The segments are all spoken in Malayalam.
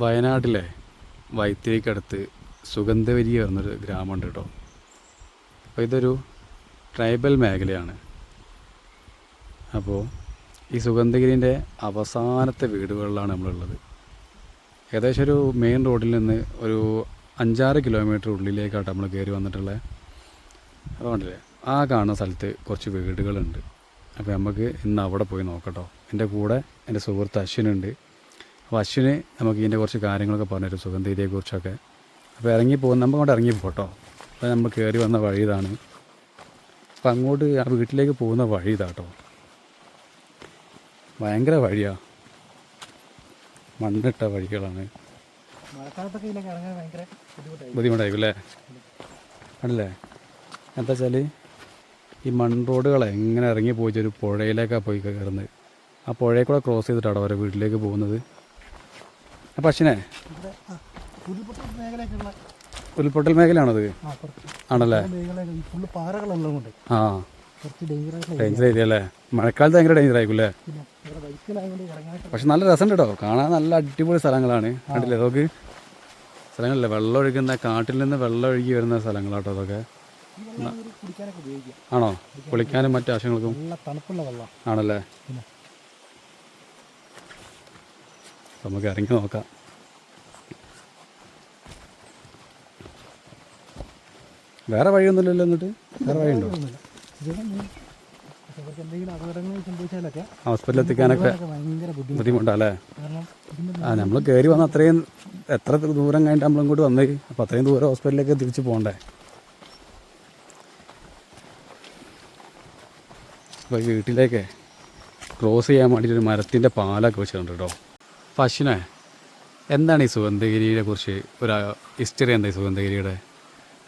വയനാട്ടിലെ വൈത്തിരിക്കടുത്ത് സുഗന്ധവരി പറഞ്ഞൊരു ഗ്രാമമുണ്ട് കേട്ടോ. അപ്പോൾ ഇതൊരു ട്രൈബൽ മേഖലയാണ്. അപ്പോൾ ഈ സുഗന്ധഗിരിന്റെ അവസാനത്തെ വീടുകളിലാണ് നമ്മളുള്ളത്. ഏകദേശം ഒരു മെയിൻ റോഡിൽ നിന്ന് ഒരു അഞ്ചാറ് കിലോമീറ്റർ ഉള്ളിലേക്കാട്ട് നമ്മൾ കയറി വന്നിട്ടുള്ളത് അപ്പോൾ കണ്ടില്ലേ? ആ കാണുന്ന സ്ഥലത്ത് കുറച്ച് വീടുകളുണ്ട്. അപ്പോൾ നമുക്ക് ഇന്ന് അവിടെ പോയി നോക്കട്ടോ എന്റെ കൂടെ എന്റെ സുഹൃത്ത് അശ്വിനുണ്ട്. അപ്പോൾ അശ്വിന് നമുക്ക് ഇതിന്റെ കുറച്ച് കാര്യങ്ങളൊക്കെ പറഞ്ഞു പറഞ്ഞുതരും കുറിച്ചൊക്കെ അപ്പോൾ ഇറങ്ങി പോകുന്ന നമ്മൾ അങ്ങോട്ട് ഇറങ്ങി പോട്ടോ. അപ്പോൾ നമ്മൾ കയറി വന്ന വഴി ഇതാണ്. അപ്പം അങ്ങോട്ട് ആ വീട്ടിലേക്ക് പോകുന്ന വഴി ഇതാട്ടോ. ഭയങ്കര വഴിയാ. മണ്ണിട്ട വഴികളാണ്. ബുദ്ധിമുട്ടായിരിക്കും. അല്ലേ? ആണല്ലേ? എന്താ വെച്ചാൽ ഈ മൺ റോഡുകൾ എങ്ങനെ ഇറങ്ങി പോയി ഒരു പുഴയിലേക്കാണ് പോയി കയറുന്നത്. ആ പുഴയിൽ കൂടെ ക്രോസ് ചെയ്തിട്ടാണ് അവരെ വീട്ടിലേക്ക് പോകുന്നത്. അപ്പം അശ്വിനെ? ഇവിടെ ആ ഉരുൾപൊട്ടൽ മേഖലയാണത്? ആണല്ലേ? ആ. ഡേഞ്ചർ ഏരിയ അല്ലേ? മഴക്കാലത്ത് ഭയങ്കര ഡേഞ്ചർ ആയിരിക്കും പക്ഷെ നല്ല രസമുണ്ട് കേട്ടോ. കാണാൻ നല്ല അടിപൊളി സ്ഥലങ്ങളാണ്. കണ്ടില്ലേ? അതൊക്കെ സ്ഥലങ്ങളില്ലേ? വെള്ളം ഒഴുകുന്ന കാട്ടിൽ നിന്ന് വെള്ളം ഒഴുകി വരുന്ന സ്ഥലങ്ങളാട്ടോ അതൊക്കെ ആണോ? കുളിക്കാനും മറ്റു ആവശ്യങ്ങൾക്കും ആണല്ലേ പിന്നെ അപ്പൊ നമുക്ക് ഇറങ്ങി നോക്കാം. വേറെ വഴിയൊന്നുമില്ലല്ലോ എന്നിട്ട് വേറെ വഴിയുണ്ടോ? ഹോസ്പിറ്റലിൽ എത്തിക്കാനൊക്കെ ബുദ്ധിമുട്ടല്ലേ ആ നമ്മൾ കയറി വന്ന അത്രയും എത്ര ദൂരം കഴിഞ്ഞിട്ട് നമ്മൾ ഇങ്ങോട്ട് വന്നേ അപ്പോൾ അത്രയും ദൂരം ഹോസ്പിറ്റലിലേക്ക് തിരിച്ച് പോകണ്ടേ? അപ്പോൾ വീട്ടിലേക്ക് ക്രോസ് ചെയ്യാൻ വേണ്ടിയിട്ട് ഒരു മരത്തിന്റെ പാലൊക്കെ വെച്ചിട്ടുണ്ട് കേട്ടോ. പശുനെ എന്താണ് ഈ സുഗന്ധഗിരിയെ കുറിച്ച് ഒരു ഹിസ്റ്ററി എന്താ ഈ സുഗന്ധഗിരിയുടെ?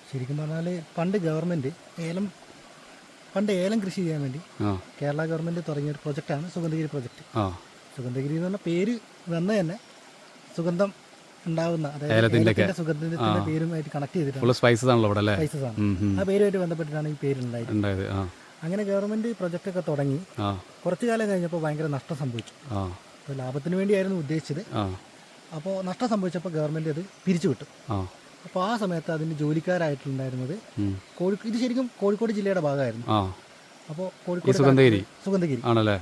ശരിക്കും പറഞ്ഞാൽ പണ്ട് ഗവൺമെന്റ് ഏലം പണ്ട് ഏലം കൃഷി ചെയ്യാൻ വേണ്ടി കേരള ഗവൺമെന്റ് തുടങ്ങിയ ഒരു പ്രൊജക്റ്റാണ് സുഗന്ധഗിരി പ്രൊജക്റ്റ്. സുഗന്ധഗിരി എന്ന് പറഞ്ഞ പേര് വന്ന തന്നെ സുഗന്ധം ഉണ്ടാവുന്ന അതായത് സുഗന്ധത്തിന്റെ പേരുമായിട്ട് കണക്ട് ചെയ്തിട്ടുണ്ട് സ്പൈസസ് ആണല്ലോ ഇവിടെ അല്ലേ? സ്പൈസസ് ആണ്. ആ പേരുമായിട്ട് ബന്ധപ്പെട്ടിട്ടാണ് ഈ പേര് ഉണ്ടായത് അങ്ങനെ ഗവൺമെന്റ് പ്രൊജക്റ്റ് ഒക്കെ തുടങ്ങി കുറച്ചു കാലം കഴിഞ്ഞപ്പോൾ ഭയങ്കര നഷ്ടം സംഭവിച്ചു. അപ്പോൾ ലാഭത്തിന് വേണ്ടിയായിരുന്നു ഉദ്ദേശിച്ചത്. അപ്പോൾ നഷ്ടം സംഭവിച്ചപ്പോൾ ഗവൺമെന്റ് അത് പിരിച്ചു വിട്ടു. അപ്പോൾ ആ സമയത്ത് അതിന് ജോലിക്കാരായിട്ടുണ്ടായിരുന്നത്. കോഴിക്കോട് ഇത് ശരിക്കും കോഴിക്കോട് ജില്ലയുടെ ഭാഗമായിരുന്നു. അപ്പോൾ കോഴിക്കോട് സുഗന്ധഗിരി. സുഗന്ധഗിരി. ആണല്ലേ?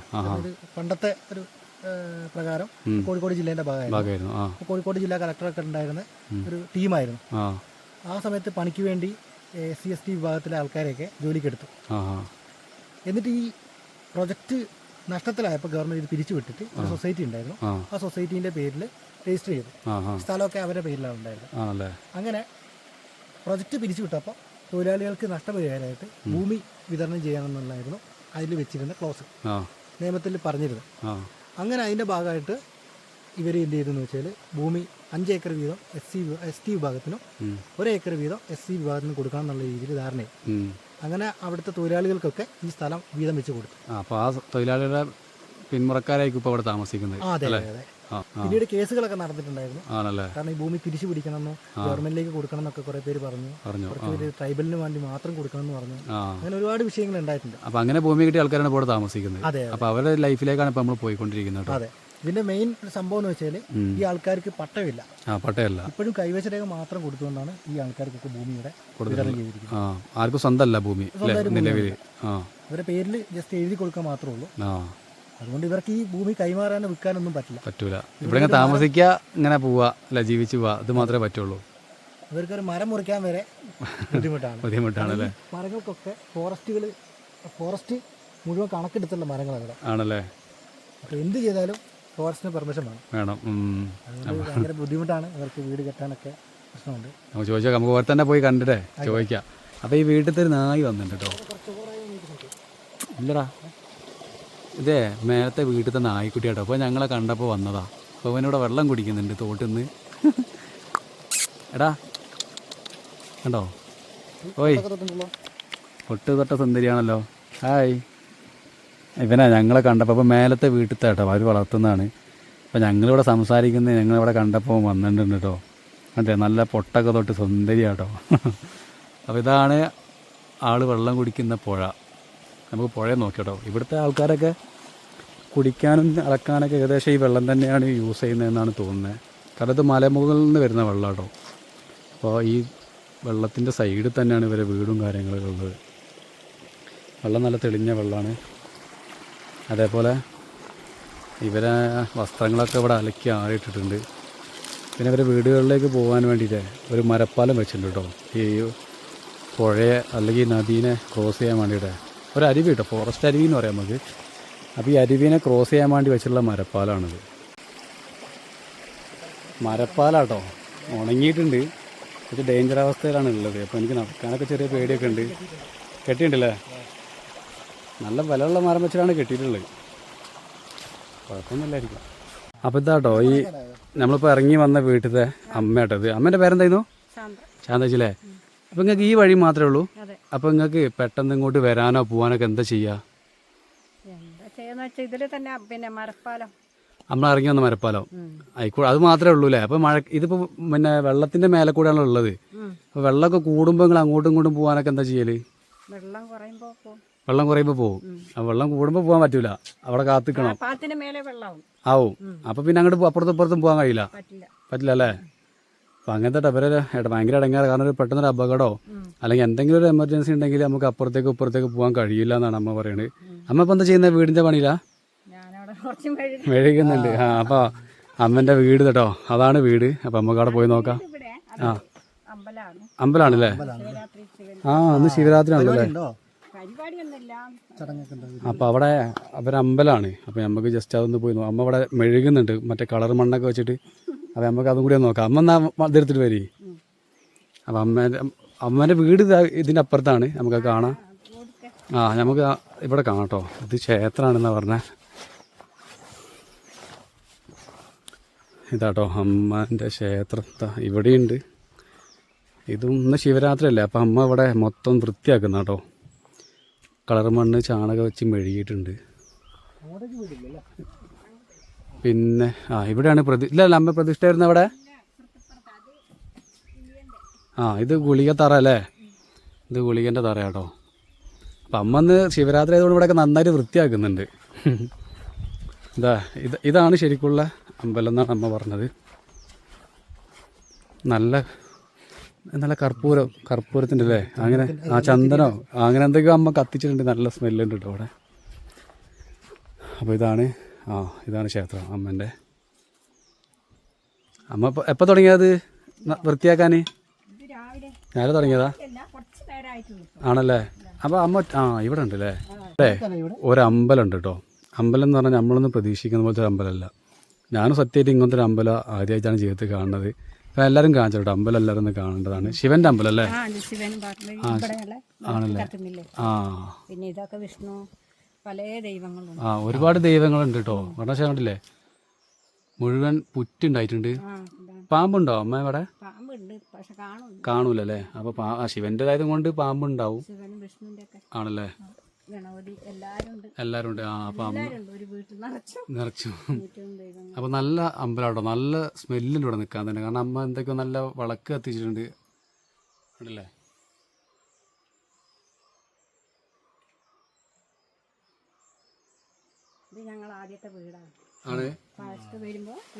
പണ്ടത്തെ ഒരു പ്രകാരം കോഴിക്കോട് ജില്ലേന്റെ ഭാഗമായിരുന്നു. കോഴിക്കോട് ജില്ലാ കളക്ടറൊക്കെ ഉണ്ടായിരുന്ന ഒരു ടീമായിരുന്നു. ആ. സമയത്ത് പണിക്ക് വേണ്ടി എസ് സി എസ് ടി വിഭാഗത്തിലെ ആൾക്കാരെയൊക്കെ ജോലിക്കെടുത്തു. എന്നിട്ട് ഈ പ്രൊജക്റ്റ് നഷ്ടത്തിലായപ്പോൾ ഗവൺമെന്റ് ഇത് പിരിച്ചു വിട്ടിട്ട് ഒരു സൊസൈറ്റി ഉണ്ടായിരുന്നു. ആ. സൊസൈറ്റീന്റെ പേരിൽ രജിസ്റ്റർ ചെയ്തു. സ്ഥലമൊക്കെ അവരുടെ പേരിലാണ് ഉണ്ടായിരുന്നത് അങ്ങനെ പ്രൊജക്റ്റ് പിരിച്ചു വിട്ടപ്പോൾ തൊഴിലാളികൾക്ക് നഷ്ടപരിഹാരമായിട്ട് ഭൂമി വിതരണം ചെയ്യണമെന്നുള്ളതായിരുന്നു അതിൽ വെച്ചിരുന്ന ക്ലോസ് നിയമത്തിൽ പറഞ്ഞിരുന്നത് ആ. അങ്ങനെ അതിന്റെ ഭാഗമായിട്ട് ഇവർ എന്ത് ചെയ്തെന്ന് വെച്ചാൽ ഭൂമി അഞ്ച് ഏക്കർ വീതം എസ് സി എസ് ടി വിഭാഗത്തിനും ഒരേക്കർ ഒരു ഏക്കർ വീതം എസ് സി വിഭാഗത്തിനും കൊടുക്കണം എന്നുള്ള രീതിയിൽ ധാരണയായി. അങ്ങനെ അവിടുത്തെ തൊഴിലാളികൾക്കൊക്കെ ഈ സ്ഥലം വീതം വെച്ച് കൊടുത്തു. അപ്പോൾ ആ തൊഴിലാളികളുടെ പിന്മുറക്കാരായിരിക്കും ഇപ്പോൾ അവിടെ താമസിക്കുന്നത് ആ അതെ അതെ പിന്നീട് കേസുകളൊക്കെ നടന്നിട്ടുണ്ടായിരുന്നു. ആണല്ലേ? കാരണം ഈ ഭൂമി തിരിച്ചു പിടിക്കണമെന്നോ ഗവൺമെന്റിലേക്ക് കൊടുക്കണം എന്നൊക്കെ കുറെ പേര് പറഞ്ഞു. പറഞ്ഞു കുറച്ച് പേര് ട്രൈബലിന് വേണ്ടി മാത്രം കൊടുക്കണം എന്ന് പറഞ്ഞു അങ്ങനെ ഒരുപാട് വിഷയങ്ങൾ ഉണ്ടായിട്ടുണ്ട്. അപ്പോൾ അങ്ങനെ ഭൂമി കിട്ടിയ ആൾക്കാരാണ് ഇപ്പോൾ താമസിക്കുന്നത്. അതെ അപ്പോൾ അവരുടെ ലൈഫിലേക്കാണ് ഇപ്പോൾ നമ്മൾ പോയിക്കൊണ്ടിരിക്കുന്നത് അതെ. ഇതിന്റെ മെയിൻ സംഭവം എന്ന് വെച്ചാൽ ഈ ആൾക്കാർക്ക് പട്ടയമില്ല പട്ടയല്ല. ഇപ്പോഴും കൈവശ രേഖ മാത്രം കൊടുത്തുകൊണ്ടാണ് ഈ ആൾക്കാർക്കൊക്കെ ഭൂമിയുടെ വിതരണം ചെയ്തിരിക്കുന്നത്. ആർക്കും സ്വന്തമല്ല ഭൂമി നിലവിൽ ഇവരുടെ പേരിൽ ജസ്റ്റ് എഴുതി കൊടുക്കാൻ മാത്രമേ ഉള്ളൂ. അതുകൊണ്ട് ഇവർക്ക് ഈ ഭൂമി കൈമാറാനോ വിൽക്കാനൊന്നും പറ്റില്ല. പറ്റൂല. ഇവിടെ താമസിക്കുക ഇങ്ങനെ പോവാ അല്ല ജീവിച്ച് പോവുക അത് മാത്രമേ പറ്റുള്ളൂ. ഇവർക്ക് ഒരു മരം മുറിക്കാൻ വരെ ബുദ്ധിമുട്ടാണ്. ബുദ്ധിമുട്ടാണല്ലേ മരങ്ങൾക്കൊക്കെ ഫോറസ്റ്റുകൾ ഫോറസ്റ്റ് മുഴുവൻ കണക്കെടുത്തുള്ള മരങ്ങളാണ് ആണല്ലേ? അപ്പോൾ എന്ത് ചെയ്താലും ഫോറസ്റ്റിന് പെർമിഷൻ വേണം. വേണം. അതുകൊണ്ട് ഭയങ്കര ബുദ്ധിമുട്ടാണ് ഇവർക്ക് വീട് കെട്ടാനൊക്കെ പ്രശ്നമുണ്ട്. നമുക്ക് ചോദിച്ചാൽ നമുക്ക് ഓരോ തന്നെ പോയി കണ്ടിട്ടേ ചോദിക്കാം. അപ്പോൾ ഈ വീട്ടിൽ ഒരു നായി വന്നിട്ടുണ്ട് കേട്ടോ ഇല്ലടാ. ഇതേ മേലത്തെ വീട്ടിൽ തന്നെ നായിക്കുട്ടിയാട്ടോ. അപ്പോൾ ഞങ്ങളെ കണ്ടപ്പോൾ വന്നതാ. അപ്പോൾ അവനിവിടെ വെള്ളം കുടിക്കുന്നുണ്ട് തോട്ടിൽ നിന്ന് എടാ. കണ്ടോ? ഓയ്. ഒട്ട് തൊട്ട സുന്ദരിയാണല്ലോ. ഹായ്. ഇവനാ ഞങ്ങളെ കണ്ടപ്പോൾ അപ്പോൾ മേലത്തെ വീട്ടിൽ കേട്ടോ അവർ വളർത്തുന്നതാണ്. അപ്പോൾ ഞങ്ങളിവിടെ സംസാരിക്കുന്നത് ഞങ്ങളിവിടെ കണ്ടപ്പോൾ വന്നിട്ടുണ്ട് കേട്ടോ. അതെ നല്ല പൊട്ടൊക്കെ തൊട്ട് സുന്ദരിയാട്ടോ അപ്പോൾ ഇതാണ് ആൾ വെള്ളം കുടിക്കുന്ന പുഴ. നമുക്ക് പുഴ നോക്കിട്ടോ ഇവിടുത്തെ ആൾക്കാരൊക്കെ കുടിക്കാനും അളക്കാനൊക്കെ ഏകദേശം ഈ വെള്ളം തന്നെയാണ് യൂസ് ചെയ്യുന്നതെന്നാണ് തോന്നുന്നത് കാരണം ഇത് മലമുകളിൽ നിന്ന് വരുന്ന വെള്ളം കേട്ടോ. അപ്പോൾ ഈ വെള്ളത്തിന്റെ സൈഡിൽ തന്നെയാണ് ഇവരെ വീടും കാര്യങ്ങളൊക്കെ ഉള്ളത്. വെള്ളം നല്ല തെളിഞ്ഞ വെള്ളമാണ് അതേപോലെ ഇവരെ വസ്ത്രങ്ങളൊക്കെ ഇവിടെ അലക്കി ആറിയിട്ടിട്ടുണ്ട്. പിന്നെ ഇവരെ വീടുകളിലേക്ക് പോകാൻ വേണ്ടിയിട്ട് ഒരു മരപ്പാലം വെച്ചിട്ടുണ്ട് കേട്ടോ. ഈ പുഴയെ അല്ലെങ്കിൽ നദീനെ ക്രോസ് ചെയ്യാൻ വേണ്ടിയിട്ട്. ഒരു അരുവി കേട്ടോ ഫോറസ്റ്റ് അരുവി എന്ന് പറയാം നമുക്ക്. അപ്പോൾ ഈ അരുവിനെ ക്രോസ് ചെയ്യാൻ വേണ്ടി വെച്ചിട്ടുള്ള മരപ്പാലമാണിത് മരപ്പാലാട്ടോ ഉണങ്ങിയിട്ടുണ്ട്. ഇത് ഡേഞ്ചർ അവസ്ഥയിലാണ് ഉള്ളത് അപ്പോൾ എനിക്ക് നടക്കാനൊക്കെ ചെറിയ പേടിയൊക്കെ ഉണ്ട്. കെട്ടിയിട്ടുണ്ടല്ലേ നല്ല ബലമുള്ള മരം വെച്ചിട്ടാണ് കെട്ടിയിട്ടുള്ളത്. കുഴപ്പമൊന്നുമില്ലായിരിക്കും. അപ്പോൾ ഇതാട്ടോ ഈ നമ്മളിപ്പോൾ ഇറങ്ങി വന്ന വീട്ടിലത്തെ അമ്മയാട്ടോ ഇത്. അമ്മേന്റെ പേരെന്തായിരുന്നു? ശാന്തച്ചില്ലേ അപ്പോൾ നിങ്ങൾക്ക് ഈ വഴി മാത്രമേ ഉള്ളൂ? അപ്പൊ അപ്പോൾ നിങ്ങൾക്ക് പെട്ടെന്ന് ഇങ്ങോട്ട് വരാനോ പോകാനൊക്കെ എന്താ ചെയ്യുക പിന്നെ മരപ്പാലം. നമ്മൾ ഇറങ്ങി വന്ന മരപ്പാലം. ആയിക്കോട്ടെ അത് മാത്രമേ ഉള്ളൂ അല്ലേ? അപ്പോൾ മഴ ഇതിപ്പോൾ പിന്നെ വെള്ളത്തിന്റെ മേലെ കൂടെയാണല്ലോ ഉള്ളത്? അപ്പോൾ വെള്ളമൊക്കെ കൂടുമ്പോൾ നിങ്ങൾ അങ്ങോട്ടും ഇങ്ങോട്ടും പോകാനൊക്കെ എന്താ ചെയ്യൽ? വെള്ളം കുറയുമ്പോൾ വെള്ളം കുറയുമ്പോൾ പോകും ആ വെള്ളം കൂടുമ്പോൾ പോകാൻ പറ്റൂല. അവിടെ കാത്തിക്കണം. ആവും. അപ്പൊ പിന്നെ അങ്ങോട്ട് അപ്പുറത്തും ഇപ്പുറത്തും പോകാൻ കഴിയില്ല. പറ്റില്ല. അല്ലേ അപ്പൊ അങ്ങനത്തെ ടബര ഭയങ്കര ഇടങ്ങാറ്. കാരണം ഒരു പെട്ടെന്നൊരു അപകടമോ അല്ലെങ്കിൽ എന്തെങ്കിലും ഒരു എമർജൻസി ഉണ്ടെങ്കിൽ നമുക്ക് അപ്പുറത്തേക്ക് ഇപ്പുറത്തേക്ക് പോകാൻ കഴിയില്ല എന്നാണ് അമ്മ പറയുന്നത് അമ്മ ഇപ്പം എന്താ ചെയ്യുന്നത് വീടിന്റെ പണിയിലാ? ഞാനവിടെ കുറച്ചും കഴിയും മെഴുകുന്നുണ്ട്. ആ അപ്പൊ അമ്മന്റെ വീട് കേട്ടോ അതാണ് വീട്. അപ്പൊ നമുക്ക് അവിടെ പോയി നോക്കാം. ആ. അമ്പലാണല്ലേ? ആ അന്ന് ശിവരാത്രി ആണല്ലേ? അപ്പോൾ അവിടെ അവരമ്പലാണ് അപ്പോൾ നമുക്ക് ജസ്റ്റ് അതൊന്ന് പോയി നോക്കാം അമ്മ അവിടെ മെഴുകുന്നുണ്ട്. മറ്റേ കളർ മണ്ണൊക്കെ വെച്ചിട്ട്. അപ്പോൾ നമുക്ക് അതും കൂടി നോക്കാം. അമ്മ എന്നാ ഇതെടുത്തിട്ട് വരി. അപ്പോൾ അമ്മേന്റെ അമ്മേന്റെ വീട് ഇതിന്റെ ഇതിന്റെ അപ്പുറത്താണ് നമുക്ക് കാണാം. ആ നമുക്ക് ഇവിടെ കാണാം കേട്ടോ ഇത് ക്ഷേത്രമാണെന്നാണ് പറഞ്ഞത് ഇതാട്ടോ അമ്മന്റെ ക്ഷേത്രം. ദാ ഇവിടെയുണ്ട്. ഇതും ഇന്ന് ശിവരാത്രി അല്ലേ. അപ്പം അമ്മ ഇവിടെ മൊത്തം വൃത്തിയാക്കുന്ന കേട്ടോ കളർ മണ്ണ് ചാണകം വെച്ച് മെഴുകിയിട്ടുണ്ട്. പിന്നെ ആ ഇവിടെയാണ് പ്രതി ഇല്ല അമ്മ പ്രതിഷ്ഠ വരുന്ന അവിടെ ആ ഇത് ഗുളിക തറ അല്ലേ? ഇത് ഗുളികന്റെ തറ കേട്ടോ അപ്പം അമ്മ അന്ന് ശിവരാത്രി ആയതുകൊണ്ട് ഇവിടെയൊക്കെ നന്നായിട്ട് വൃത്തിയാക്കുന്നുണ്ട്. ഇതാ ഇത് ഇതാണ് ശരിക്കുള്ള അമ്പലം എന്നാണ് അമ്മ പറഞ്ഞത്. നല്ല നല്ല കർപ്പൂരം കർപ്പൂരത്തിന്റെ അല്ലേ അങ്ങനെ ആ ചന്ദനോ അങ്ങനെ എന്തൊക്കെയോ അമ്മ കത്തിച്ചിട്ടുണ്ട്. നല്ല സ്മെല്ലുണ്ട് കേട്ടോ അവിടെ. അപ്പോൾ ഇതാണ് ആ ഇതാണ് ക്ഷേത്രം അമ്മന്റെ. അമ്മ എപ്പോൾ തുടങ്ങിയത് വൃത്തിയാക്കാൻ ഞാൻ തുടങ്ങിയതാ? ആണല്ലേ? അപ്പോൾ അമ്മ ആ ഇവിടെ ഉണ്ട് അല്ലേ? അല്ലേ ഒരമ്പലം ഉണ്ട് കേട്ടോ. അമ്പലം എന്ന് പറഞ്ഞാൽ നമ്മളൊന്നും പ്രതീക്ഷിക്കുന്ന പോലത്തെ ഒരു അമ്പലമല്ല ഞാനും സത്യമായിട്ട് ഇങ്ങനത്തെ ഒരു അമ്പലം ആദ്യമായിട്ടാണ് ജീവിതത്തിൽ കാണുന്നത്. അപ്പം എല്ലാവരും കാണിച്ചു കേട്ടോ അമ്പലം എല്ലാവരും ഒന്ന് കാണേണ്ടതാണ്. ശിവന്റെ അമ്പലം അല്ലേ ആണല്ലേ? ആ. പിന്നെ ഇതൊക്കെ വിഷ്ണു പല ദൈവങ്ങളും ആ ഒരുപാട് ദൈവങ്ങളുണ്ട് കേട്ടോ പറഞ്ഞാൽ കണ്ടില്ലേ? മുഴുവൻ പുറ്റുണ്ടായിട്ടുണ്ട്. പാമ്പുണ്ടോ അമ്മ ഇവിടെ? കാണൂലല്ലേ? അപ്പൊ ശിവന്റെതായത് കൊണ്ട് പാമ്പുണ്ടാവും. ആണല്ലേ? ഗണപതി എല്ലാരും ഉണ്ട് എല്ലാരും ഉണ്ട് ആ അപ്പം ഒരു വീട്ടിൽ നിറച്ചു. അപ്പോൾ നല്ല അമ്പലമാട്ടോ നല്ല സ്മെല്ലിന്റെ ഇവിടെ നിൽക്കാൻ തന്നെ. കാരണം അമ്മ എന്തൊക്കെയോ നല്ല വിളക്ക് കത്തിച്ചിട്ടുണ്ട്. ഉണ്ടല്ലേ ഇത് ഞങ്ങൾ ആദ്യത്തെ വീടാണ്. ആണ്.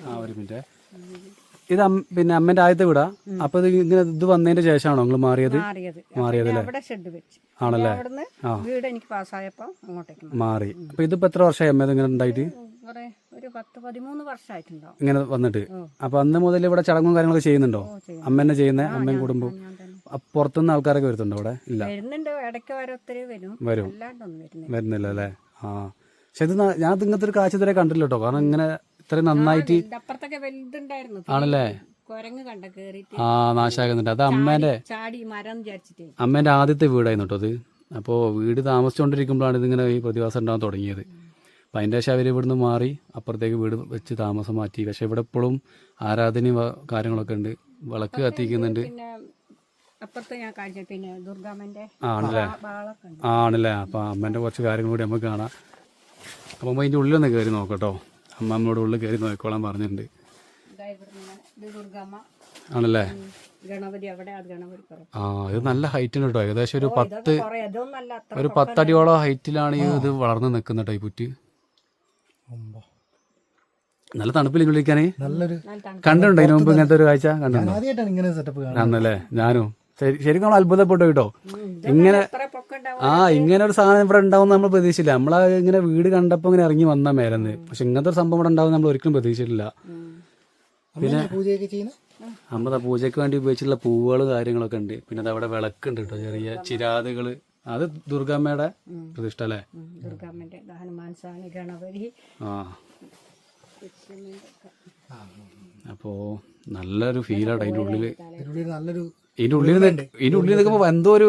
ആ ഒരു മിനിറ്റ്. ഇത് പിന്നെ അമ്മന്റെ ആദ്യത്തെ വീടാ. അപ്പൊ ഇത് ഇങ്ങനെ ഇത് വന്നതിന്റെ ശേഷമാണോ നിങ്ങൾ മാറിയത്? മാറിയത്. ആണല്ലേ? അവിടുന്ന് വീട് എനിക്ക് പാസ്സായപ്പോ അങ്ങോട്ടേക്ക് മാറി. അപ്പൊ ഇതിപ്പോ എത്ര വർഷമായി അമ്മ ഇങ്ങനെ ഉണ്ടായിട്ട്? ഇങ്ങനെ വന്നിട്ട്. അപ്പൊ അന്ന് മുതൽ ഇവിടെ ചടങ്ങും കാര്യങ്ങളൊക്കെ ചെയ്യുന്നുണ്ടോ? അമ്മ തന്നെ ചെയ്യുന്ന അമ്മയും കുടുംബവും. അപ്പൊ പുറത്തുനിന്ന് ആൾക്കാരൊക്കെ വരുന്നുണ്ടോ ഇവിടെ ഇല്ല. വരും വരുന്നില്ല. അല്ലേ? ആ. പക്ഷെ ഇത് ഞാൻ ഇങ്ങനത്തെ ഒരു കാഴ്ച ഇതുവരെ കണ്ടില്ല കേട്ടോ. കാരണം ഇങ്ങനെ ഇത്രയും നന്നായിട്ട് ഇതിന്റെ അപ്പുറത്തൊക്കെ വലുതുണ്ടായിരുന്നു ആണല്ലേ? കുരങ്ങ് കണ്ട കേറിയിട്ട്. ആ നാശാകുന്നുണ്ട് അത് അമ്മേന്റെ ചാടി മരം വിചാരിച്ചിട്ടേ. അമ്മേന്റെ ആദ്യത്തെ വീടായിരുന്നു കേട്ടോ അത്. അപ്പോൾ വീട് താമസിച്ചുകൊണ്ടിരിക്കുമ്പോഴാണ് ഇതിങ്ങനെ ഈ പ്രതിഭാസം ഉണ്ടാകാൻ തുടങ്ങിയത്. അപ്പം അതിന്റെ ശേഷം അവർ ഇവിടുന്ന് മാറി അപ്പുറത്തേക്ക് വീട് വെച്ച് താമസം മാറ്റി. പക്ഷേ ഇവിടെ ഇപ്പോഴും ആരാധനയും കാര്യങ്ങളൊക്കെ ഉണ്ട്. വിളക്ക് കത്തിക്കുന്നുണ്ട്. അപ്പുറത്ത് ഞാൻ കാണിച്ച പിന്നെ ദുർഗാമ്മന്റെ ആണല്ലേ? ആണല്ലേ? അപ്പം അമ്മേന്റെ കുറച്ച് കാര്യങ്ങൾ കൂടി നമുക്ക് കാണാം. അപ്പം അതിന്റെ ഉള്ളിലൊന്ന് കയറി നോക്കട്ടോ അമ്മ അമ്മയുടെ ഉള്ളിൽ കയറി നോക്കിക്കോളാൻ പറഞ്ഞിട്ടുണ്ട്. ആണല്ലേ? ആ ഇത് നല്ല ഹൈറ്റിന് കേട്ടോ. ഏകദേശം ഒരു പത്ത് ഒരു പത്തടിയോളം ഹൈറ്റിലാണ് ഈ ഇത് വളർന്ന് നിൽക്കുന്ന കേട്ടോ ഈ പുറ്റ്. നല്ല തണുപ്പിൽ ഇരിക്കാൻ നല്ലൊരു കണ്ടിട്ടുണ്ടോ ഇതിനു മുമ്പ് ഇങ്ങനത്തെ ഒരു കാഴ്ച? കണ്ടു കണ്ടിട്ടുണ്ടോ ഇങ്ങനെ സെറ്റപ്പ് കാണുന്നത്. ആണല്ലേ? ഞാനും. ശരിക്കും നമ്മൾ അത്ഭുതപ്പെട്ടു കേട്ടോ. ഇങ്ങനെ ആ ഇങ്ങനെ ഒരു സാധനം ഇവിടെ ഉണ്ടാവും നമ്മൾ പ്രതീക്ഷിച്ചില്ല. നമ്മൾ ഇങ്ങനെ വീട് കണ്ടപ്പോൾ ഇങ്ങനെ ഇറങ്ങി വന്ന മേലെന്ന്. പക്ഷെ ഇങ്ങനത്തെ ഒരു സംഭവം ഇവിടെ ഉണ്ടാവും നമ്മൾ ഒരിക്കലും പ്രതീക്ഷിച്ചിട്ടില്ല. പിന്നെ ദാ പൂജയ്ക്ക് വേണ്ടി ഉപയോഗിച്ചിട്ടുള്ള പൂവുകൾ കാര്യങ്ങളൊക്കെ ഉണ്ട്. പിന്നെ അത് അവിടെ വിളക്കുണ്ട് കേട്ടോ ചെറിയ ചിരാതുകൾ അത് ദുർഗമ്മയുടെ പ്രതിഷ്ഠ അല്ലേ? ആ. അപ്പോ നല്ലൊരു ഫീലാണ് അതിന്റെ ഉള്ളിൽ നല്ലൊരു ഇതിന്റെ ഉള്ളിൽ ഇതിന്റെ ഉള്ളിൽ നിൽക്കുമ്പോ എന്തോ ഒരു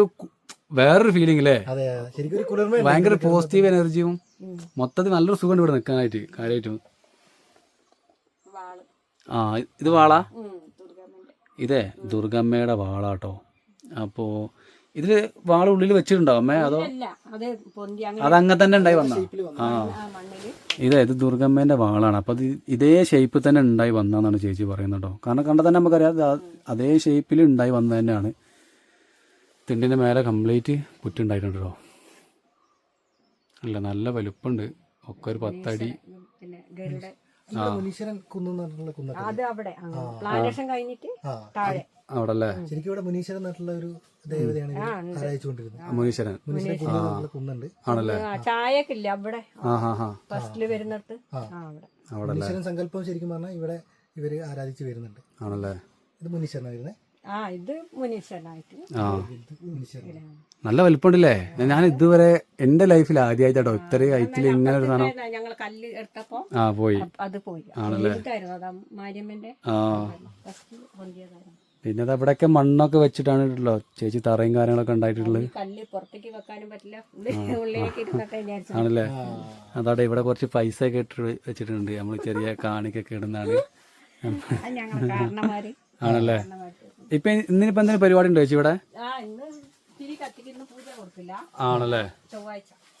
വേറൊരു ഫീലിംഗ് അല്ലേ അതെ അതെ. ശരിക്കും ഒരു കുളിർമ ഭയങ്കര പോസിറ്റീവ് എനർജിയും മൊത്തത്തിൽ നല്ലൊരു സുഖം ഇവിടെ നിൽക്കാനായിട്ട് കാര്യമായിട്ടും. വാൾ. ആ ഇത് വാള? ഇതേ ദുർഗമ്മയുടെ വാളാട്ടോ. അപ്പോ ഇതിൽ വാള ഉള്ളിൽ വെച്ചിട്ടുണ്ടാവും അമ്മേ? അതോ അല്ല അത് പൊന്തി അങ്ങനെ തന്നെ ഉണ്ടായി വന്ന? ആ. ഇതെ ഇതേ ഇത് ദുർഗമ്മേന്റെ വാളാണ്. അപ്പൊ ഇതേ ഷേപ്പിൽ തന്നെ ഉണ്ടായി വന്നാന്നാണ് ചേച്ചി പറയുന്നത് കേട്ടോ. കാരണം കണ്ടാൽ തന്നെ നമുക്കറിയാം അതേ ഷേപ്പിൽ ഉണ്ടായി വന്നത് തന്നെയാണ് തിണ്ടിന്റെ മേലെ കംപ്ലീറ്റ് പുറ്റുണ്ടായിട്ടുണ്ട് കേട്ടോ. അല്ല നല്ല വലുപ്പുണ്ട്. ഒക്കെ ഒരു പത്തടി. അത് അവിടെ. പ്ലാന്റേഷൻ കഴിഞ്ഞിട്ട് ആ. താഴെ. അവിടെ അല്ലേ ശരിക്കും ഇവിടെ മുനീശ്വരൻ എന്നിട്ടുള്ള ഒരു ദേവതയാണ് ഇവർ ആരാധിച്ചുകൊണ്ടിരുന്നത് മുനീശ്വരൻ. മുനീശ്വരൻ കുന്ന് എന്നുള്ള കുന്നുണ്ട്. ആണല്ലേ? ചായക്കില്ല അവിടെ. ആഹാ ഹാ ഫസ്റ്റിൽ അവിടെ. അവിടെ മുനീശ്വരൻ സങ്കല്പം ശരിക്കും പറഞ്ഞാൽ ഇവിടെ ഇവർ ആരാധിച്ചു വരുന്നുണ്ട്. ആണല്ലേ? ഇത് മുനീശ്വരനാണ് വരുന്നത് ആ ഇത് മുനീശ്വരനായിട്ട്. ആ. ഇത് മുനീശ്വരൻ നല്ല വലിപ്പമുണ്ടല്ലേ ഞാൻ ഇതുവരെ എന്റെ ലൈഫിൽ ആദ്യമായിട്ടോ ഇത്രയും ഹൈറ്റിൽ ഇങ്ങനെ ഒരു സാധനം ഞങ്ങൾ കല്ല് എടുത്തപ്പോ ആ പോയി. അത് പോയി. ആണല്ലേ? മാര്യമ്മന്റെ ആ. ഫസ്റ്റ് പൊന്തിയതായിരുന്നു പിന്നെ അത് അവിടെയൊക്കെ മണ്ണൊക്കെ വെച്ചിട്ടാണ് ഉള്ളോ ചേച്ചി തറയും കാര്യങ്ങളൊക്കെ ഉണ്ടായിട്ടുള്ളത്. കല്ല് പുറത്തേക്ക് വെക്കാനും പറ്റില്ല. ഉള്ളിൽ- ഉള്ളിലേക്ക് ഇരുന്നൊക്കെ വിചാരിച്ചു. ആണല്ലേ? അതവിടെ ഇവിടെ കുറച്ച് പൈസ ഒക്കെ ഇട്ട് വെച്ചിട്ടുണ്ട്. നമ്മൾ ചെറിയ കാണിക്കൊക്കെ ഇടുന്നതാണ്. ആണല്ലേ? ഇപ്പൊ ഇന്നിപ്പോ എന്തെങ്കിലും പരിപാടി ഉണ്ടോ ചേച്ചി ഇവിടെ? ആ ഇന്ന് തിരി കത്തിക്കുന്ന പൂജ കൊടുക്കില്ല ആണല്ലേ?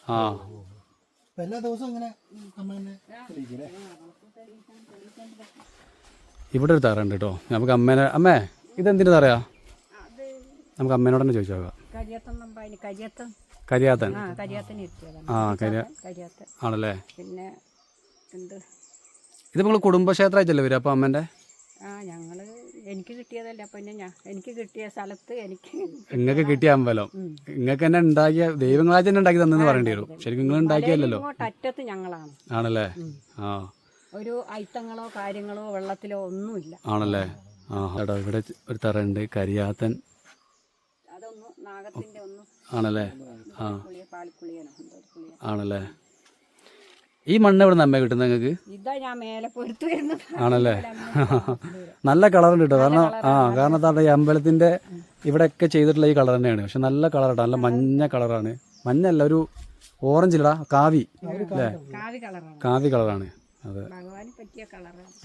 ആ. എല്ലാ ദിവസവും ഇങ്ങനെ ഇവിടെ ഒരു തറ ഉണ്ട് കേട്ടോ. നമുക്ക് അമ്മേനെ അമ്മേ ഇതെന്തിനു അറിയാ നമുക്ക് അമ്മേനോട് തന്നെ ചോദിച്ചു നോക്കാം കരിയത്തൻ. ആ കരിയ ആണല്ലേ? പിന്നെ ഇത് നിങ്ങൾ കുടുംബക്ഷേത്രമായിട്ടല്ലേ വരും അപ്പൊ അമ്മേന്റെ? ആ ഞങ്ങൾ എനിക്ക് കിട്ടിയതല്ല ഞാൻ എനിക്ക് കിട്ടിയ സ്ഥലത്ത് എനിക്ക് നിങ്ങൾക്ക് കിട്ടിയ അമ്പലം. നിങ്ങൾക്ക് തന്നെ ഉണ്ടാക്കിയ ദൈവങ്ങളായി തന്നെ ഉണ്ടാക്കി തന്നെന്ന് പറയേണ്ടി വരും. ശരിക്കും നിങ്ങൾ ഉണ്ടാക്കിയല്ലോ അറ്റത്ത് ഞങ്ങളാണ്. ആണല്ലേ? ആ. ഒരു ഐത്തങ്ങളോ കാര്യങ്ങളോ വെള്ളത്തിലോ ഒന്നുമില്ല. ആണല്ലേ? ആ എടാ ഇവിടെ ഒരു തറ ഉണ്ട് കരിയാത്തൻ ആണല്ലേ? ആ. ആണല്ലേ? ഈ മണ്ണ് എവിടെ നമ്മെ കിട്ടുന്ന കിട്ടുന്നത് നിങ്ങൾക്ക് ആണല്ലേ? നല്ല കളറുണ്ട് കേട്ടോ. കാരണം ആ കാരണം എന്താ ഈ അമ്പലത്തിന്റെ ഇവിടെയൊക്കെ ചെയ്തിട്ടുള്ള ഈ കളർ തന്നെയാണ്. പക്ഷെ നല്ല കളർ കേട്ടോ. നല്ല മഞ്ഞ കളറാണ് മഞ്ഞല്ല ഒരു ഓറഞ്ച് ഇല്ലടാ കാവി. അല്ലേ? കാവി കളറാണ് അതെ.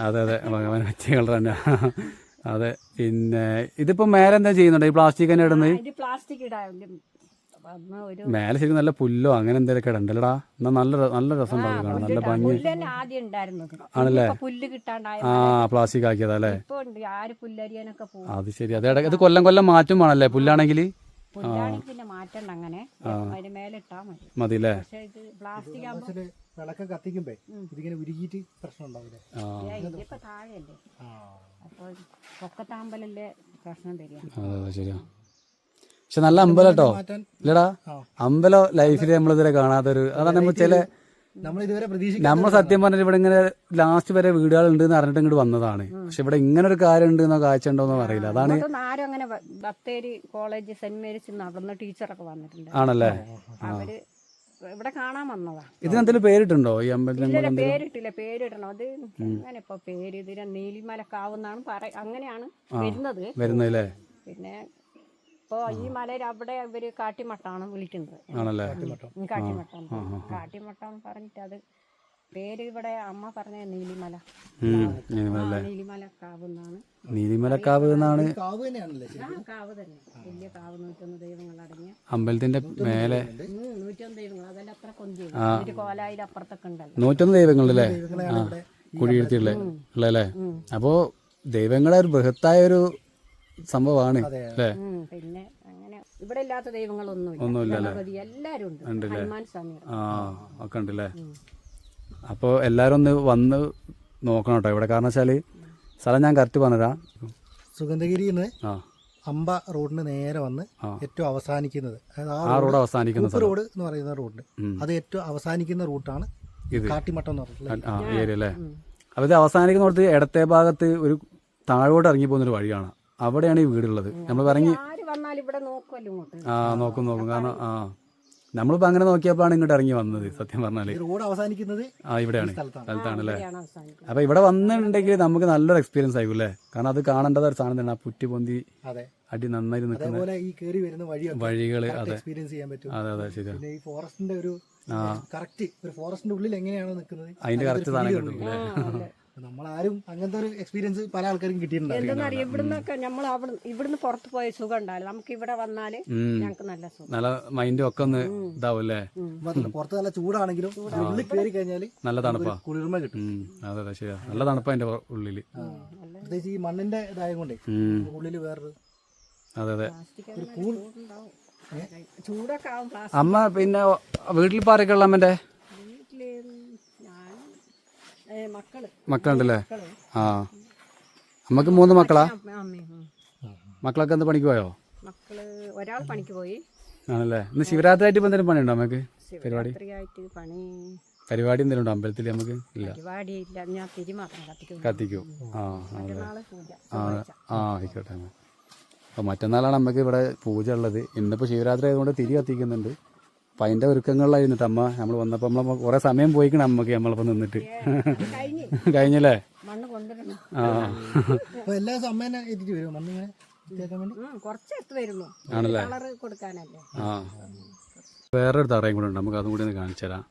അതെ അതെ. ഭഗവാൻ പറ്റിയ കളർ തന്നെ അതെ പിന്നെ ഇതിപ്പോ മേലെ എന്താ ചെയ്യുന്നുണ്ട്? ഈ പ്ലാസ്റ്റിക് തന്നെ ഇടുന്നത് ഇത് പ്ലാസ്റ്റിക് ഒരു മേലെ ശരിക്കും നല്ല പുല്ലോ അങ്ങനെ എന്തെങ്കിലും ഇടണ്ടല്ലടാ എന്നാ നല്ല നല്ല രസം ഉണ്ടാവും കാണാൻ. നല്ല ഭംഗി. പുല്ല് തന്നെ ആദ്യം ഉണ്ടായിരുന്നത്. ആണല്ലേ? ഇപ്പൊ പുല്ല് കിട്ടാണ്ടായ ആ പ്ലാസ്റ്റിക് ആക്കിയതല്ലേ ഇപ്പൊ ഉണ്ട്. ആര് പുല്ലരിയാനൊക്കെ പോകും അത് ശരി. അത് ഇടയ്ക്ക് ഇത് കൊല്ലം കൊല്ലം മാറ്റും വേണല്ലേ? പുല്ലാണെങ്കിൽ? പുല്ലാണെങ്കിൽ പിന്നെ മാറ്റണ്ട അങ്ങനെ. അതിന് മേലെ ഇട്ടാ മതി. മതി അല്ലേ? പക്ഷെ ഇത് പ്ലാസ്റ്റിക് ആകുമ്പോ പക്ഷേ വിളക്ക് കത്തിക്കുമ്പോ ഇതിങ്ങനെ ഉരുകിയിട്ട് പ്രശ്നം ഉണ്ടാവില്ലേ? ആ. ഇതിപ്പോ താഴെയല്ലേ? അപ്പൊ പൊക്കത്താമ്പലല്ലേ പ്രശ്നം വരിക. അതെ ശരിയാ. പക്ഷെ നല്ല അമ്പലം കേട്ടോ ഇല്ലടാ അമ്പലം ലൈഫിൽ നമ്മളിതുവരെ കാണാത്തൊരു അതാണ് നമ്മൾ ചില നമ്മൾ സത്യം പറഞ്ഞിട്ട് ഇവിടെ ഇങ്ങനെ ലാസ്റ്റ് വരെ വീടുകൾ ഉണ്ട് എന്ന് അറിഞ്ഞിട്ട് ഇങ്ങോട്ട് വന്നതാണ്. പക്ഷെ ഇവിടെ ഇങ്ങനെ ഒരു കാര്യം ഉണ്ട് എന്നോ കാഴ്ച ഉണ്ടോ എന്നോ അറിയില്ല. അതാണ് ആരും അങ്ങനെ ബത്തേരി കോളേജ് സെന്റ് മേരീസ് നടന്ന ടീച്ചറൊക്കെ വന്നിട്ടുണ്ട്. ആണല്ലേ? അവർ ഇവിടെ കാണാൻ വന്നതാ. ഇതിനെന്തെങ്കിലും പേരിട്ടുണ്ടോ? ഈ അമ്പലത്തിന് പേരിട്ടില്ല പേരിടണം. അത് അങ്ങനെ ഇപ്പൊ പേര് ഇതിനെ നീലിമലക്കാവുന്നാണ് പറ അങ്ങനെയാണ് വരുന്നത്. വരുന്നല്ലേ പിന്നെ ഇപ്പോ ഈ മലയിൽ അവിടെ ഇവർ കാട്ടിമട്ടാണ് വിളിക്കുന്നത്. കാട്ടിമട്ടം കാട്ടിമട്ടം പറഞ്ഞിട്ട് അത് പേര് ഇവിടെ അമ്മ പറഞ്ഞ നീലിമല. ഉം, ആ, നീലിമല. നീലിമലക്കാവുന്നാണ് നീലിമലക്കാവ് എന്നാണ്. കാവ് കാവ് തന്നെ. വലിയ കാവ് നൂറ്റൊന്ന് ദൈവങ്ങൾ അടങ്ങിയ. അമ്പലത്തിന്റെ മേലെ. നൂറ്റൊന്ന് ദൈവങ്ങൾ. അതെല്ലാം അത്ര കൊഞ്ചി എന്നിട്ട് കോലായിൽ അപ്പുറത്തൊക്കെ ഉണ്ടല്ലോ. നൂറ്റൊന്ന് ദൈവങ്ങളല്ലേ? ആ കുടിയിരുത്തിയുള്ളേ ഉള്ളല്ലേ? അപ്പോ ദൈവങ്ങളെ ഒരു ബൃഹത്തായ ഒരു സംഭവമാണ്. അല്ലേ? പിന്നെ അങ്ങനെ ഇവിടെ ഇല്ലാത്ത ദൈവങ്ങളൊന്നും ഒന്നുമില്ല എല്ലാരും ഉണ്ട്. ആ ഒക്കെ ഉണ്ടല്ലേ? അപ്പോൾ എല്ലാവരും ഒന്ന് വന്ന് നോക്കണം കേട്ടോ. ഇവിടെ കാരണം വെച്ചാൽ സ്ഥലം ഞാൻ കറക്റ്റ് പറഞ്ഞുതരാം. സുഗന്ധഗിരിയിൽ നിന്ന് ആ. അമ്പ റോഡിന് നേരെ വന്ന് ഏറ്റവും അവസാനിക്കുന്നത്. അതായത് ആ റോഡ് അവസാനിക്കുന്ന റോഡ് എന്ന് പറയുന്ന റോഡ്. അത് ഏറ്റവും അവസാനിക്കുന്ന റൂട്ടാണ് കാട്ടിമട്ടം എന്ന് പറയുന്നത് ആ ഈ ഏരിയ അല്ലേ? അപ്പോൾ ഇത് അവസാനിക്കുന്നിടത്ത് ഇടത്തെ ഭാഗത്ത് ഒരു താഴോട്ട് ഇറങ്ങി പോകുന്ന ഒരു വഴിയാണ്. അവിടെയാണ് ഈ വീടുള്ളത്. നമ്മൾ ഇറങ്ങി ആര് വന്നാലും ഇവിടെ നോക്കുമല്ലോ ഇങ്ങോട്ട്. ആ നോക്കും നോക്കും. കാരണം ആ. നമ്മളിപ്പോൾ അങ്ങനെ നോക്കിയപ്പോഴാണ് ഇങ്ങോട്ട് ഇറങ്ങി വന്നത് സത്യം പറഞ്ഞാൽ ഈ റോഡ് അവസാനിക്കുന്നത് ആ ഇവിടെയാണ്. സ്ഥലത്താണ്. അല്ലേ? അപ്പൊ അപ്പോൾ ഇവിടെ വന്നിട്ടുണ്ടെങ്കിൽ നമുക്ക് നല്ലൊരു എക്സ്പീരിയൻസ് ആയിരിക്കും അല്ലേ? കാരണം അത് കാണേണ്ടത് ഒരു സാധനം തന്നെ ആ പുറ്റി പൊന്തി അതെ. അടി നന്നായി നിൽക്കുന്ന വഴികൾ ഈ കയറി വരുന്ന വഴികൾ അതെ. എക്സ്പീരിയൻസ് ചെയ്യാൻ പറ്റും. അതെ അതെ ശരിയാണ് പിന്നെ ഈ ഫോറസ്റ്റിന്റെ ഒരു കറക്റ്റ് ഒരു ഫോറസ്റ്റിന്റെ ഉള്ളിൽ എങ്ങനെയാണോ നിൽക്കുന്നത്? അതിന്റെ കറക്റ്റ് സാധനം കിട്ടും നമ്മളാരും അങ്ങനത്തെ ഒരു എക്സ്പീരിയൻസ് പല ആൾക്കാരും കിട്ടിയിട്ടുണ്ട് എന്തെന്നറിയാം ഇവിടുന്നൊക്കെ നമ്മൾ അവിടെ ഇവിടുന്ന് പുറത്ത് പോയ സുഖം ഉണ്ടാവില്ല നമുക്ക് ഇവിടെ വന്നാൽ ഉം. ഞങ്ങൾക്ക് നല്ല സുഖം. നല്ല മൈൻഡും ഒക്കെ ഒന്ന് ഇതാവും അല്ലേ? മാത്രമല്ല പുറത്ത് നല്ല ചൂടാണെങ്കിലും ഉള്ളിൽ കയറി കഴിഞ്ഞാൽ നല്ല തണുപ്പാ. കുളിർമ കിട്ടും. ഉം, അതെ അതെ ശരിയാ. നല്ല തണുപ്പാ അതിന്റെ ഉള്ളിൽ. പ്രത്യേകിച്ച് ഈ മണ്ണിന്റെ ഇതായത് കൊണ്ടേ ഉം, ഉള്ളിൽ വേറൊരു അതെ അതെ. ചൂടൊക്കെ ആവും അമ്മ പിന്നെ വീട്ടിൽ പാറയൊക്കെ ഉള്ള അമ്മന്റെ വീട്ടിൽ ഞാൻ ഏ, മക്കൾ മക്കളുണ്ടല്ലേ? മക്കൾ. ആ. നമുക്ക് മൂന്ന് മക്കളാ? മക്കളൊക്കെ എന്ത് പണിക്ക് പോയോ? മക്കൾ ഒരാൾ പണിക്ക് പോയി. ആണല്ലേ? ഇന്ന് ശിവരാത്രി ആയിട്ട് എന്തെങ്കിലും പണിയുണ്ടോ നമുക്ക് പരിപാടി? പരിപാടി എന്തെങ്കിലും ഉണ്ടോ അമ്പലത്തിൽ നമുക്ക് ഇല്ല. കത്തിക്കൂ. ആ ആ ആയിക്കോട്ടെ അപ്പൊ അപ്പോൾ മറ്റന്നാളാണ് നമുക്ക് ഇവിടെ പൂജ ഉള്ളത്. ഇന്നിപ്പോൾ ശിവരാത്രി ആയതുകൊണ്ട് തിരി കത്തിക്കുന്നുണ്ട്. അപ്പം അതിന്റെ ഒരുക്കങ്ങളിലായിരുന്നു അമ്മ നമ്മൾ വന്നപ്പോൾ നമ്മൾ കുറേ സമയം പോയിക്കണം അമ്മയ്ക്ക് നമ്മളിപ്പോൾ നിന്നിട്ട്. കഴിഞ്ഞല്ലേ? ആ. എല്ലാ എത്തിയിട്ട് മണ്ണിങ്ങനെ ആണല്ലേ? ആ. വേറൊരു തറയും കൂടെ ഉണ്ട്. നമുക്ക് അതും കൂടി ഒന്ന് കാണിച്ചു തരാം.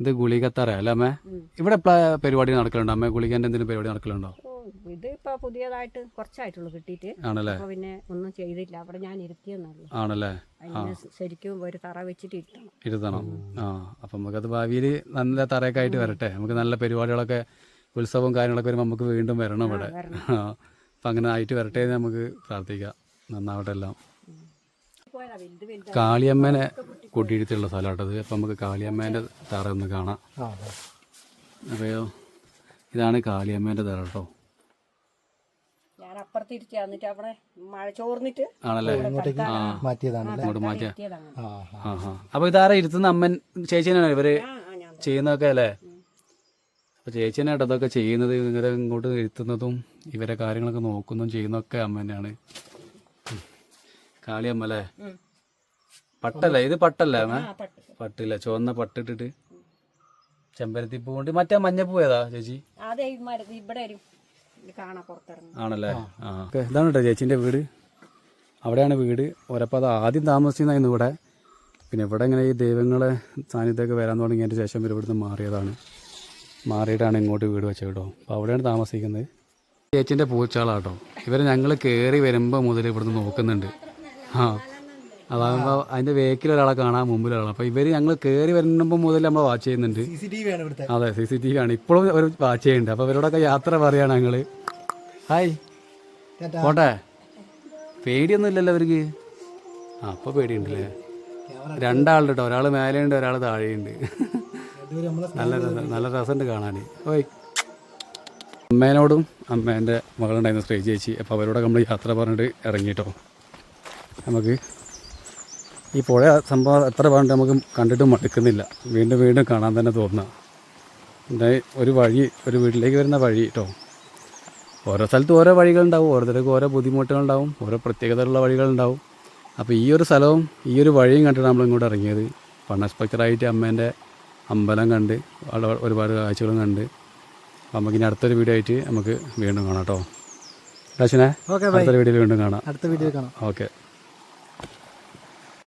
ഇത് ഗുളികത്തറ അല്ലേ അമ്മേ? ഇവിടെ പരിപാടി നടക്കലുണ്ടോ? അമ്മേ ഗുളികന്റെ എന്തെങ്കിലും പരിപാടി നടക്കലുണ്ടോ? ഇത് ഇപ്പൊ പുതിയതായിട്ട് കുറച്ചായിട്ടുള്ളൂ കിട്ടിയിട്ട്. ആണല്ലേ? അപ്പൊ പിന്നെ ഒന്നും ചെയ്തില്ല. അവിടെ ഞാൻ ഇരുത്തിയെന്നുള്ളൂ ആണല്ലേ? അതിന് ശരിക്കും ഒരു തറ വെച്ചിട്ട് ഇരുത്തണം. ഇരുത്തണം. ആ. അപ്പം നമുക്കത് ഭാവിയിൽ നല്ല തറയൊക്കെ ആയിട്ട് വരട്ടെ. നമുക്ക് നല്ല പരിപാടികളൊക്കെ ഉത്സവവും കാര്യങ്ങളൊക്കെ വരുമ്പോൾ നമുക്ക് വീണ്ടും വരണം ഇവിടെ. അപ്പൊ അപ്പം അങ്ങനെ ആയിട്ട് വരട്ടെ എന്ന് നമുക്ക് പ്രാർത്ഥിക്കാം. നന്നാവട്ടെ എല്ലാം. കാളിയമ്മനെ കൂട്ടിയിരുത്തിയുള്ള സ്ഥലമാട്ടത് അപ്പം നമുക്ക് കാളിയമ്മേന്റെ തറ ഒന്ന് കാണാം. ആ ഇതാണ് കാളിയമ്മേന്റെ തറ കേട്ടോ. ഞാൻ അപ്പുറത്ത് എന്നിട്ട് അവിടെ മഴ ചോർന്നിട്ട് ആണല്ലേ? മാറ്റിയതാണ് മാറ്റിയ. അപ്പോൾ ഇതാരാ ഇരുത്തുന്ന? അമ്മൻ ചേച്ചീനാണ് ഇവർ ചെയ്യുന്നതൊക്കെ അല്ലേ? അപ്പോൾ ചേച്ചീനെ അതൊക്കെ ചെയ്യുന്നത്. ഇവരെ ഇങ്ങോട്ട് ഇരുത്തുന്നതും ഇവരെ കാര്യങ്ങളൊക്കെ നോക്കുന്നതും ചെയ്യുന്നതൊക്കെ അമ്മ തന്നെയാണ്. കാളിയമ്മ അല്ലേ? പട്ടല്ല? ഇത് പട്ടല്ല അമ്മ? പട്ടില്ല? ചുവന്ന പട്ടിട്ടിട്ട്. ചെമ്പരത്തിപ്പൂ കൊണ്ട് മറ്റേ മഞ്ഞപ്പൂ ഏതാ ചേച്ചി? അതെ ഇവിടെ ആണല്ലേ? ആ. ഇതാണ് കേട്ടോ ചേച്ചീന്റെ വീട്. അവിടെയാണ് വീട്. ഒരപ്പം അത് ആദ്യം താമസിച്ചിരുന്നായിരുന്നു ഇവിടെ. പിന്നെ ഇവിടെ ഇങ്ങനെ ഈ ദൈവങ്ങളെ സാന്നിധ്യമൊക്കെ വരാൻ തുടങ്ങിയതിന് ശേഷം ഇവർ ഇവിടുന്ന് മാറിയതാണ്. മാറിയിട്ടാണ് ഇങ്ങോട്ട് വീട് വെച്ചത് കേട്ടോ അപ്പോൾ അവിടെയാണ് താമസിക്കുന്നത്. ചേച്ചിന്റെ പൂച്ചാളാട്ടോ ഇവർ ഞങ്ങൾ കയറി വരുമ്പോൾ മുതൽ ഇവിടുന്ന് നോക്കുന്നുണ്ട്. ആ. അതാകുമ്പോൾ അതിന്റെ വേക്കിൽ ഒരാളെ കാണാൻ മുമ്പിൽ ഒരാളെ അപ്പോൾ ഇവർ ഞങ്ങൾ കയറി വരുമ്പോൾ മുതൽ നമ്മൾ വാച്ച് ചെയ്യുന്നുണ്ട്. അതെ സി സി ടി വി ആണ്. ഇപ്പോഴും അവർ വാച്ച് ചെയ്യുന്നുണ്ട്. അപ്പോൾ അവരോടൊക്കെ യാത്ര പറയാണ് ഞങ്ങൾ ഹായ്. പോട്ടെ. പേടിയൊന്നും ഇല്ലല്ലോ അവർക്ക് ആ അപ്പോൾ പേടിയുണ്ടല്ലേ? രണ്ടാളുണ്ട് കേട്ടോ ഒരാൾ മേലെയുണ്ട് ഒരാൾ താഴെയുണ്ട്. നല്ല രസം നല്ല രസമുണ്ട് കാണാൻ ഓയ്. അമ്മേനോടും അമ്മേന്റെ മകളുണ്ടായിരുന്നു സ്ത്രീ ചേച്ചി. അപ്പോൾ അവരോടൊക്കെ നമ്മൾ യാത്ര പറഞ്ഞിട്ട് ഇറങ്ങിയിട്ടോ നമുക്ക് ഈ പുഴ സംഭവം എത്ര പറഞ്ഞിട്ട് നമുക്ക് കണ്ടിട്ട് മടുക്കുന്നില്ല വീണ്ടും വീണ്ടും കാണാൻ തന്നെ തോന്നുക പിന്നെ ഒരു വഴി ഒരു വീട്ടിലേക്ക് വരുന്ന വഴി കേട്ടോ ഓരോ സ്ഥലത്തും ഓരോ വഴികളുണ്ടാവും ഓരോരുത്തർക്കും ഓരോ ബുദ്ധിമുട്ടുകളുണ്ടാവും ഓരോ പ്രത്യേകതയുള്ള വഴികളുണ്ടാവും. അപ്പോൾ ഈ ഒരു സ്ഥലവും ഈ ഒരു വഴിയും കണ്ടിട്ട് നമ്മൾ ഇങ്ങോട്ട് ഇറങ്ങിയത്. പണസ്പെക്ടറായിട്ട് അമ്മേന്റെ അമ്പലം കണ്ട് ഒരുപാട് കാഴ്ചകളും കണ്ട്. നമുക്ക് ഇനി അടുത്തൊരു വീഡിയോ ആയിട്ട് നമുക്ക് വീണ്ടും കാണാം കേട്ടോ രാശിനെ ഓക്കെ അടുത്തൊരു വീഡിയോയിൽ വീണ്ടും കാണാം. അടുത്ത വീഡിയോ കാണാം. ഓക്കെ